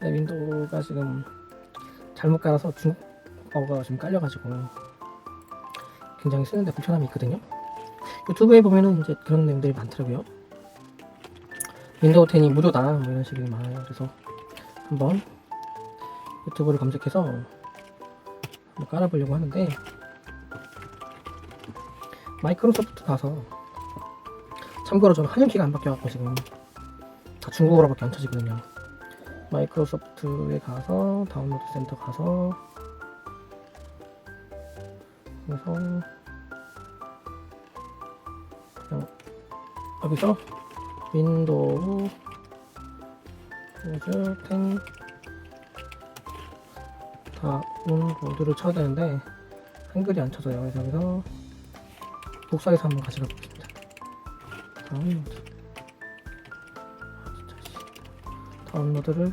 근데 윈도우가 지금 잘못 깔아서 중국어가 지금 깔려가지고 굉장히 쓰는데 불편함이 있거든요. 유튜브에 보면은 이제 그런 내용들이 많더라고요. 윈도우 10이 무료다 뭐 이런 식이 많아요. 그래서 한번 유튜브를 검색해서 한번 깔아보려고 하는데 마이크로소프트 가서 참고로 저는 한영키가 안 바뀌어갖고 지금 다 중국어로밖에 안 쳐지거든요. 마이크로소프트에 가서 다운로드 센터 가서 그래서 그냥 여기서 윈도우 우즈 10 다운로드를 쳐야 되는데 한글이 안 쳐져요. 그래서 여기서 복사해서 한번 가져가 보겠습니다. 다운로드 다운로드를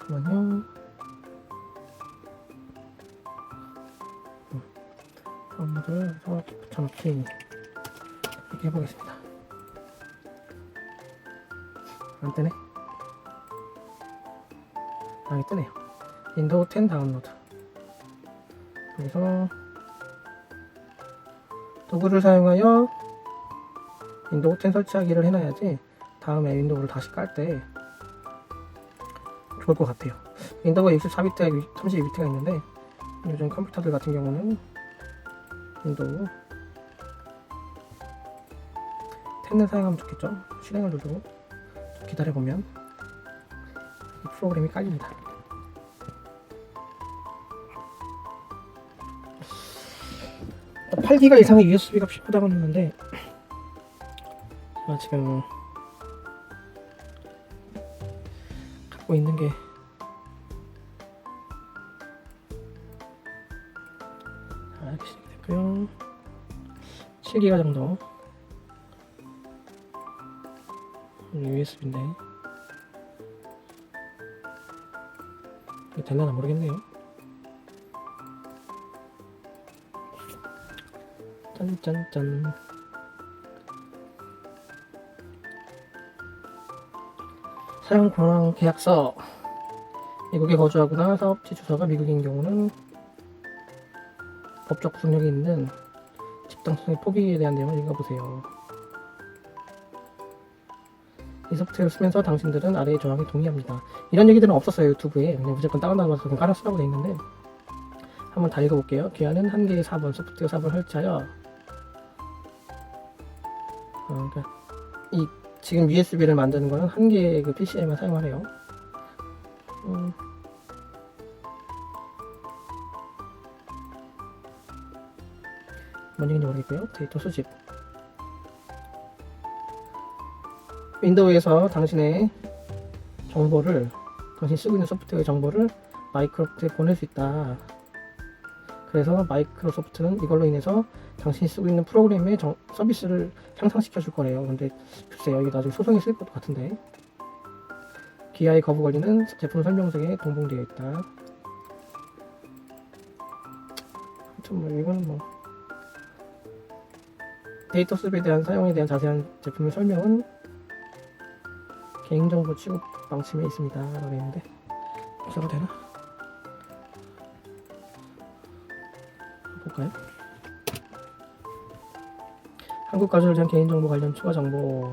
잠깐만요. 음, 다운로드를 붙여넣기 이렇게 해보겠습니다. 안 뜨네. 아, 이 뜨네요. 윈도우 10 다운로드. 여기서 도구를 사용하여 윈도우 10 설치하기를 해놔야지 다음에 윈도우를 다시 깔 때 좋을 것 같아요. 윈도우가 64비트가 32비트가 있는데 요즘 컴퓨터들 같은 경우는 윈도우 10을 사용하면 좋겠죠. 실행을 누르고 좀 기다려보면 이 프로그램이 깔립니다. 8기가 이상의 USB가 필요하다고 했는데. 제가 지금. 갖고 있는 게. 자, 이렇게 시작됐고요. 7기가 정도 USB인데. 되려나 모르겠네요 짠짠짠 사용 권한 계약서 미국에 거주하거나 사업지 주소가 미국인 경우는 법적 구속력이 있는 집단성의 포기에 대한 내용을 읽어보세요. 이 소프트웨어를 쓰면서 당신들은 아래의 조항에 동의합니다. 이런 얘기들은 없었어요 유튜브에. 그냥 무조건 다운받아서 그냥 깔아 쓰라고 돼 있는데 한번 다 읽어볼게요. 기한은 한 개의 4번 소프트웨어 4번 설치하여 어, 그러니까 이 지금 USB를 만드는 거는 한 개의 그 PC에만 사용하래요. 음. 뭔 얘기인지 모르겠고요. 데이터 수집. 윈도우에서 당신의 정보를 당신이 쓰고 있는 소프트웨어 정보를 마이크로소프트에 보낼 수 있다. 그래서 마이크로소프트는 이걸로 인해서 당신이 쓰고 있는 프로그램의 정- 서비스를 향상시켜 줄 거래요. 근데 글쎄요, 이게 나중에 소송이 쓸것 같은데. 기아의 거부 권리는 제품 설명서에 동봉되어 있다. 아무튼 뭐 이건 뭐 데이터 수집에 대한 사용에 대한 자세한 제품의 설명은 개인정보 취급 방침에 있습니다. 라고 했는데 써도 되나? 볼까요? 한국 가수를 위한 개인정보 관련 추가 정보.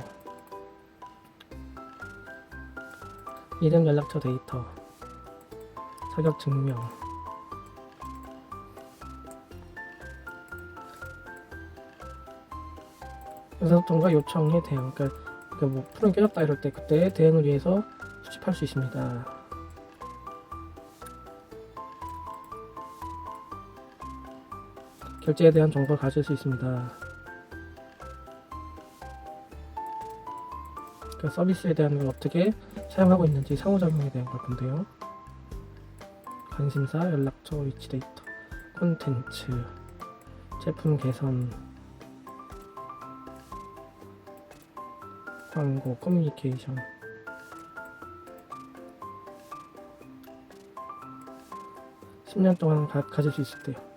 이름 연락처 데이터. 자격 증명. 의사소통과 요청에 대응. 그러니까, 뭐 프로그램 깨졌다 이럴 때 그때 대응을 위해서 수집할 수 있습니다 결제에 대한 정보를 가질 수 있습니다 그 서비스에 대한 걸 어떻게 사용하고 있는지 상호작용에 대한 걸 본대요. 관심사, 연락처, 위치 데이터, 콘텐츠, 제품 개선, 광고, 커뮤니케이션. (10년) 동안 가, 가질 수 있을 때요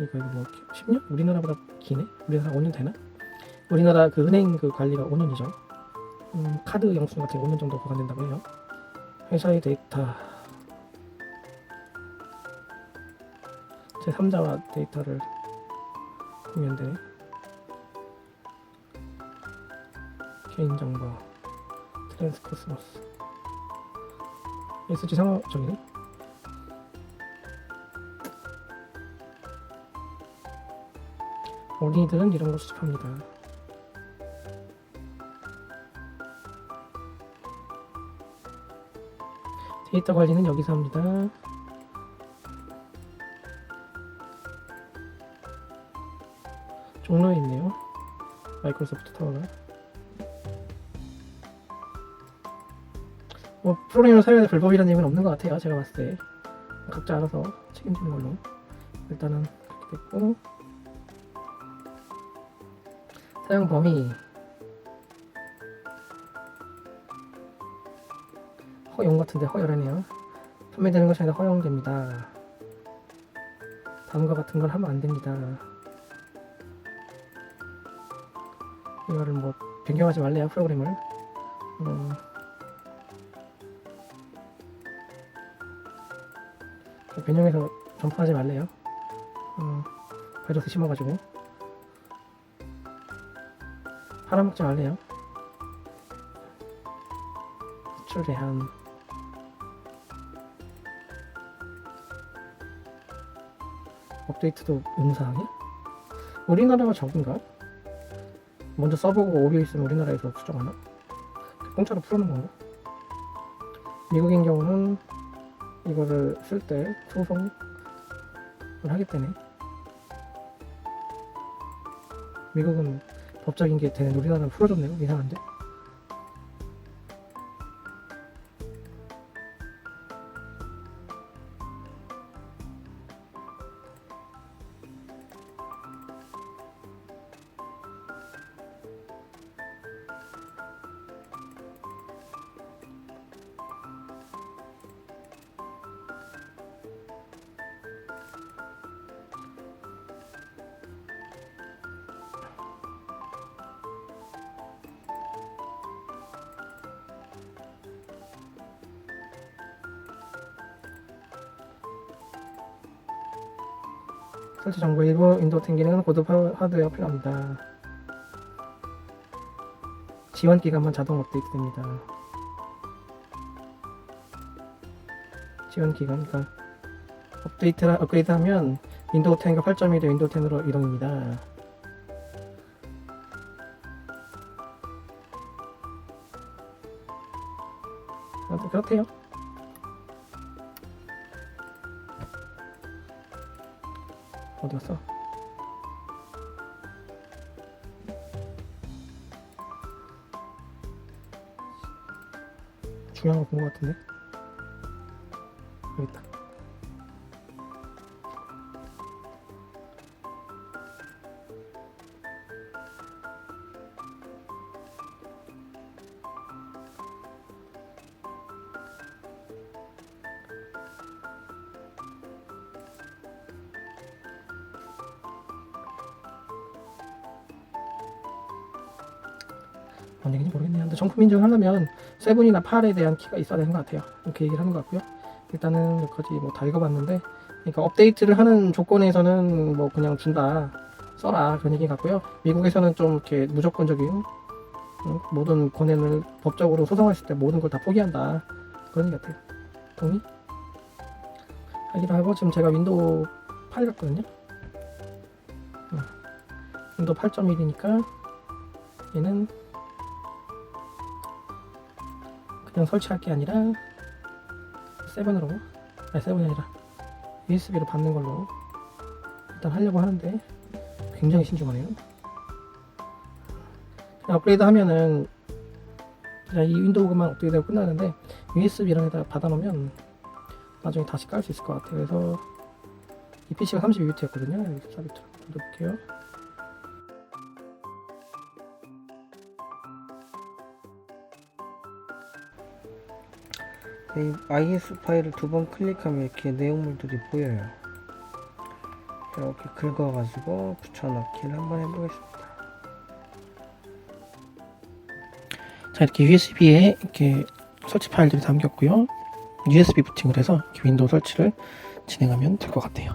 이거 이거 뭐 (10년) 우리나라보다 기네 우리나라 (5년) 되나 우리나라 그 은행 그 관리가 5년이죠. 음, 카드 영수증 같은 게 5년 정도 보관된다고 해요. 회사의 데이터 제 3자와 데이터를 보면 되네. 개인정보 트랜스코스모스 SG 상호적이네. 어린이들은 이런 거 수집합니다. 데이터 관리는 여기서 합니다. 종로에 있네요. 마이크로소프트 타워가. 뭐 프로그램을 사용해서 불법이라는 얘기는 없는 것 같아요. 제가 봤을 때 각자 알아서 책임지는 걸로 일단은 그렇게 됐고 사용 범위 허용 같은데 허용이네요. 판매되는 것이 아니라 허용됩니다. 다음과 같은 걸 하면 안 됩니다. 이거를 뭐 변경하지 말래요 프로그램을. 어, 그 변형해서 전파하지 말래요. 어, 바이러스 심어가지고 팔아먹지 말래요. 수출 제한. 업데이트도 음사하게? 우리나라가 적은가? 먼저 써보고 오류 있으면 우리나라에서 수정하나? 공짜로 풀어놓은 건가? 미국인 경우는 이거를 쓸 때 소송을 하기 때문에 미국은 법적인 게 되는 우리나라는 풀어줬네요. 이상한데 설치 정보 일부 인도 튕기는 고급 하- 하드웨어 필요합니다. 지원 기간만 자동 업데이트 됩니다. 지원 기간 그러니까 업데이트라 업그레이드 하면 윈도우 10과 8.1에 윈도우 10으로 이동입니다. 아무튼 그렇대요 어디 갔어? 중요한 거 본 거 같은데? 여기 있다. 뭔 얘기인지 모르겠네요. 근데 정품 인증하려면 세븐이나 8에 대한 키가 있어야 되는 것 같아요. 이렇게 얘기를 하는 것 같고요. 일단은 여기까지 뭐 다 읽어봤는데, 그러니까 업데이트를 하는 조건에서는 뭐 그냥 준다, 써라 그런 얘기 같고요. 미국에서는 좀 이렇게 무조건적인 응? 모든 권한을 법적으로 소송했을 때 모든 걸 다 포기한다 그런 얘기 같아요. 동의? 하기로 하고 지금 제가 윈도우 8 갔거든요. 응. 윈도우 8.1이니까 얘는 그냥 설치할 게 아니라 세븐으로 아니 세븐이 아니라 USB로 받는 걸로 일단 하려고 하는데 굉장히 신중하네요. 업그레이드 하면은 그냥 이 윈도우만 업데이트하고 끝나는데 USB랑 에다 받아놓으면 나중에 다시 깔 수 있을 것 같아요. 그래서 이 PC가 32비트였거든요. 여기 14비트 눌러볼게요 IS 파일을 두 번 클릭하면 이렇게 내용물들이 보여요. 이렇게 긁어가지고 붙여넣기를 한번 해보겠습니다. 자 이렇게 USB에 이렇게 설치 파일들이 담겼고요. USB 부팅을 해서 윈도우 설치를 진행하면 될 것 같아요.